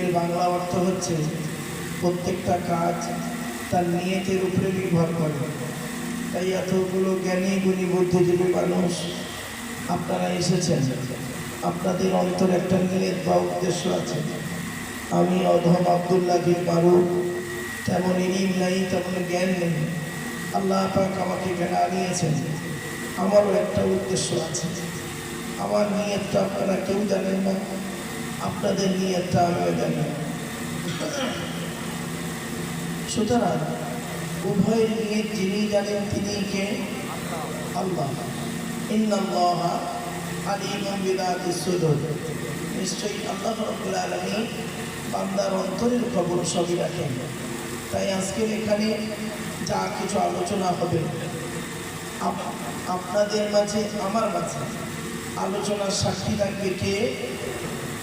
এর বাংলা অর্থ হচ্ছে, প্রত্যেকটা কাজ তার নিয়তের উপরে নির্ভর করে। তাই এতগুলো জ্ঞানী গুণী বুদ্ধিজীবী মানুষ, আপনারা এসেছেন। আপনাদের অন্তর একটা নিয়ত বা উদ্দেশ্য আছে। আমি অধম আবদুল্লাহির পারু তেমন ইলিম নাই, তেমন জ্ঞান নেই। আল্লাহ পাক আমাকে এখানে আনিয়েছেন। আমারও একটা উদ্দেশ্য আছে। আমার নিয়তটা আপনারা কেউ জানেন না। আপনাদের নিয়তটা আমিও জানি। সুতরাং উভয়ের নিয়ত যিনি জানেন তিনি কে? আল্লাহ। নিশ্চয়ই আল্লাহ রাব্বুল বান্দার অন্তরের খবর সবই রাখেন। তাই আজকের এখানে যা কিছু আলোচনা হবে আপনাদের মাঝে, আমার মাঝে আলোচনার সাক্ষী থাকবে কে?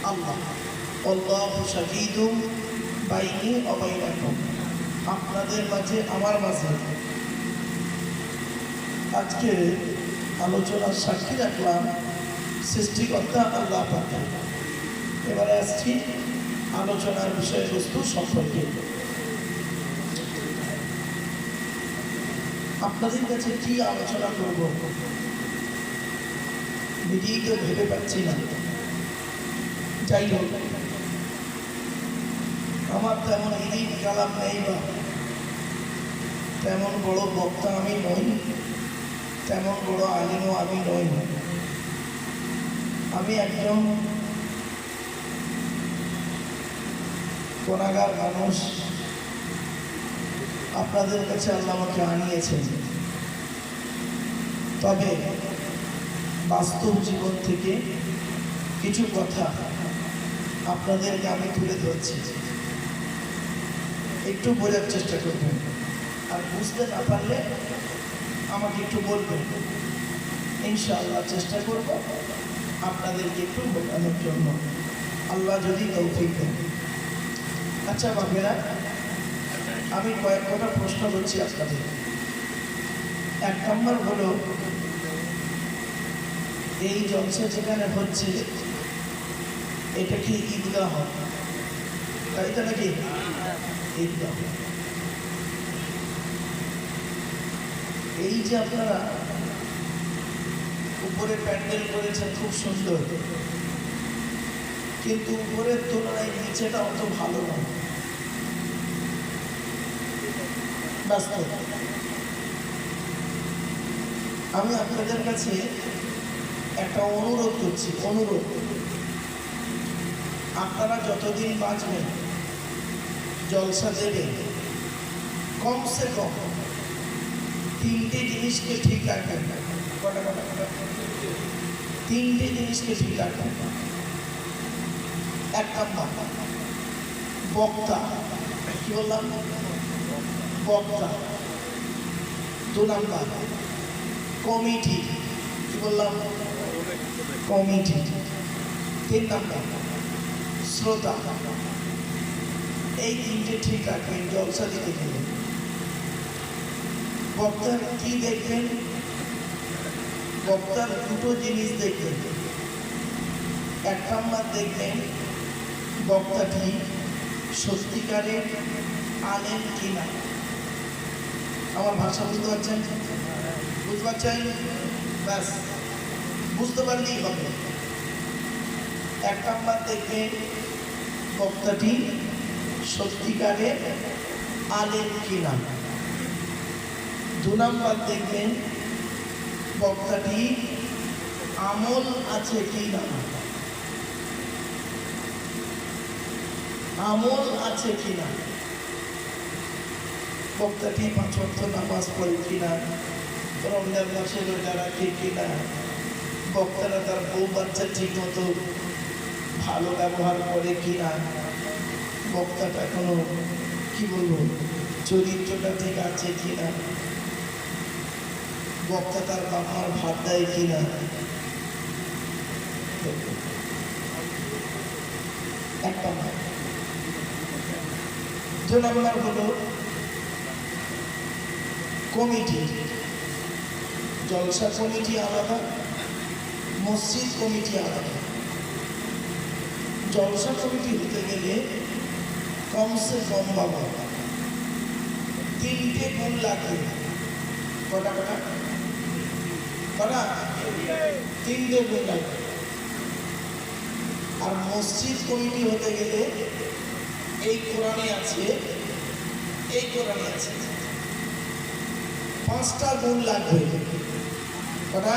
আল্লাহ। অল্লাহ শাহিদুম বাইনি অবাইনাকুম আপনাদের মাঝে, আমার মাঝে। আজকে আলোচনার সাক্ষী রাখলাম সৃষ্টিকর্তা আল্লাহ পাকে। এবারে আসছি আলোচনার বিষয়বস্তু সম্পর্কে। আপনাদের কাছে কি আলোচনা করব? নিজেই তো ভেবে পাচ্ছি না যাই হোক আমার তেমন ইলিম কালাম নেই বা তেমন বড় বক্তা আমি নই তেমন বড় আলিমও আমি নই আমি একজন কোনাগার মানুষ আপনাদের কাছে আল্লাহ আমাকে আনিয়েছেন তবে বাস্তব জীবন থেকে কিছু কথা আপনাদেরকে আমি তুলে ধরছি। একটু বোঝার চেষ্টা করবেন। আর বুঝতে না পারলে আমাকে একটু বলবেন। ইনশাআল্লাহ চেষ্টা করব আপনাদেরকে একটু বোঝানোর জন্য। আল্লাহ যদি তৌফিক দেন। আচ্ছা বাপেরা আমি কয়েক কটা প্রশ্ন করছি আপনাদের। এক নম্বর হলো এই জলসা যেখানে হচ্ছে, এটা কি ঈদগাহ তাই তো নাকি ঈদগাহ এই যে আপনারা উপরে প্যান্ডেল করেছেন, খুব সুন্দর। কিন্তু উপরের তুলনায় নিচেটা অত ভালো নয়। বাস্তব। আমি আপনাদের কাছে একটা অনুরোধ করছি, অনুরোধ। আপনারা যতদিন বাঁচবেন, জলসা দেবেন। কমসে কম তিনটে জিনিসকে ঠিক রাখবেন কটা কটা কটা? তিনটে জিনিসকে ঠিক রাখবেন এক নাম্বার, বক্তা। কি বললাম? বক্তা। দু নাম্বার, কমিটি। কি বললাম? কমিটি তিন নাম্বার শ্রোতা এই তিনটে ঠিক রাখবেন জলসা দিতে গেলে বক্তার কি দেখবেন? বক্তার দুটো জিনিস দেখবেন। এক নম্বর দেখবেন, বক্তাটি সত্যিকারের আলেন কিনা আমার ভাষা বুঝতে পারছেন? বুঝতে পারছেন? ব্যাস। বুঝতে পারলেই হবে। এক নাম্বার দেখবেন বক্তাটি সত্যিকারের আলেন কিনা? দু নাম্বার দেখবেন বক্তাটি আমল আছে কি না আমল আছে কি না বক্তাটি পাঁচ অর্থ নামাজ পড়ে কিনা? রমজান মাসে রোজা রাখে কিনা? বক্তারা তার বউ বাচ্চা ঠিক মতো ভালো ব্যবহার করে কি না বক্তাটা কোনো কি বলব, চরিত্রটা ঠিক আছে কি না বক্তা তার বাবার ভাত দেয় কি না নম্বর হলো কমিটি। জলসা কমিটি আলাদা। মসজিদ কমিটি আলাদা জলসা কমিটি হতে গেলে কমসে কম বাবা তিনটে গুণ লাগবে কটা কটা? কটা? তিনটে গুণ লাগবে আর মসজিদ কমিটি হতে গেলে এই কোরআনে আছে, এই কোরআনে আছে। পাঁচটা গুণ লাগবে। কটা?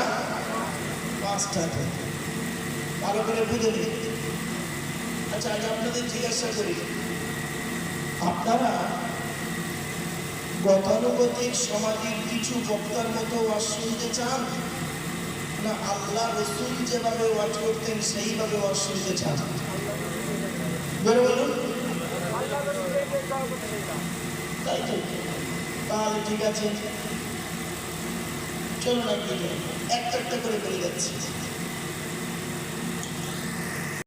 পাঁচটা ভালো করে বুঝে নিন। আচ্ছা আজ আপনাদের জিজ্ঞাসা করি, আপনারা গতানুগতিক সমাজের কিছু বক্তার মতো ওয়াজ শুনতে চান? না, আল্লাহ রসুল যেভাবে ওয়াজ করতেন, সেইভাবে ওয়াজ শুনতে চান? বলে বলুন। তাই তো? তাহলে ঠিক আছে। চলুন একদিকে একটা একটা করে বলে যাচ্ছি।